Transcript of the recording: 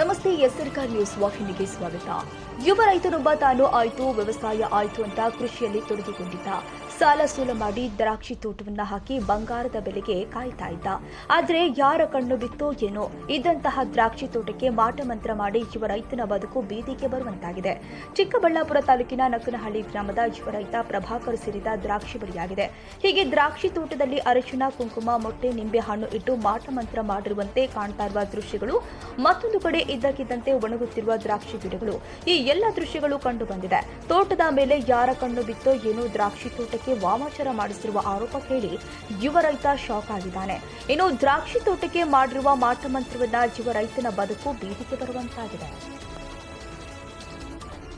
ನಮಸ್ಕಾರ ನ್ಯೂಸ್ ವಾಹಿನಿಗೆ ಸ್ವಾಗತ. ಯುವ ರೈತನೊಬ್ಬ ತಾನು ಆಯ್ತು, ವ್ಯವಸಾಯ ಆಯ್ತು ಅಂತ ಕೃಷಿಯಲ್ಲಿ ತೊಡಗಿಕೊಂಡಿದ್ದ. ಸಾಲ ಸೂಲ ಮಾಡಿ ದ್ರಾಕ್ಷಿ ತೋಟವನ್ನ ಹಾಕಿ ಬಂಗಾರದ ಬೆಲೆಗೆ ಕಾಯ್ತಾ ಇದ್ದ. ಆದ್ರೆ ಯಾರ ಕಣ್ಣು ಬಿತ್ತೋ ಏನೋ. ಇದ್ದಂತಹ ದ್ರಾಕ್ಷಿ ತೋಟಕ್ಕೆ ಮಾಟಮಂತ್ರ ಮಾಡಿ ಯುವ ರೈತನ ಬದುಕು ಬೀದಿಗೆ ಬರುವಂತಾಗಿದೆ. ಚಿಕ್ಕಬಳ್ಳಾಪುರ ತಾಲೂಕಿನ ನಕ್ಕನಹಳ್ಳಿ ಗ್ರಾಮದ ಯುವ ರೈತ ಪ್ರಭಾಕರ್ ಸೇರಿದ ದ್ರಾಕ್ಷಿ ಬಲಿಯಾಗಿದೆ. ಹೀಗೆ ದ್ರಾಕ್ಷಿ ತೋಟದಲ್ಲಿ ಅರಿಶಿನ ಕುಂಕುಮ, ಮೊಟ್ಟೆ, ನಿಂಬೆ ಹಣ್ಣು ಇಟ್ಟು ಮಾಟ ಮಂತ್ರ ಮಾಡಿರುವಂತೆ ಕಾಣ್ತಾ ಇರುವ ದೃಶ್ಯಗಳು ಮತ್ತೊಂದು ಕಡೆ ಇದ್ದಕ್ಕಿದ್ದಂತೆ ಒಣಗುತ್ತಿರುವ ದ್ರಾಕ್ಷಿ ಗಿಡಗಳು. ಈ ಎಲ್ಲ ದೃಶ್ಯಗಳು ಕಂಡು ಬಂದಿದೆ ತೋಟದ ಮೇಲೆ ಯಾರ ಕಣ್ಣು ಬಿತ್ತೋ ಏನೋ ದ್ರಾಕ್ಷಿ ತೋಟಕ್ಕೆ ವಾಮಾಚಾರ ಮಾಡಿಸಿರುವ ಆರೋಪ ಕೇಳಿ ಯುವ ರೈತ ಶಾಕ್ ಆಗಿದ್ದಾನೆ. ಇನ್ನು ದ್ರಾಕ್ಷಿ ತೋಟಕ್ಕೆ ಮಾಡಿರುವ ಮಾಟಮಂತ್ರವನ್ನ ಯುವ ರೈತನ ಬದುಕು ಬೀದಿಗೆ ಬರುವಂತಾಗಿದೆ.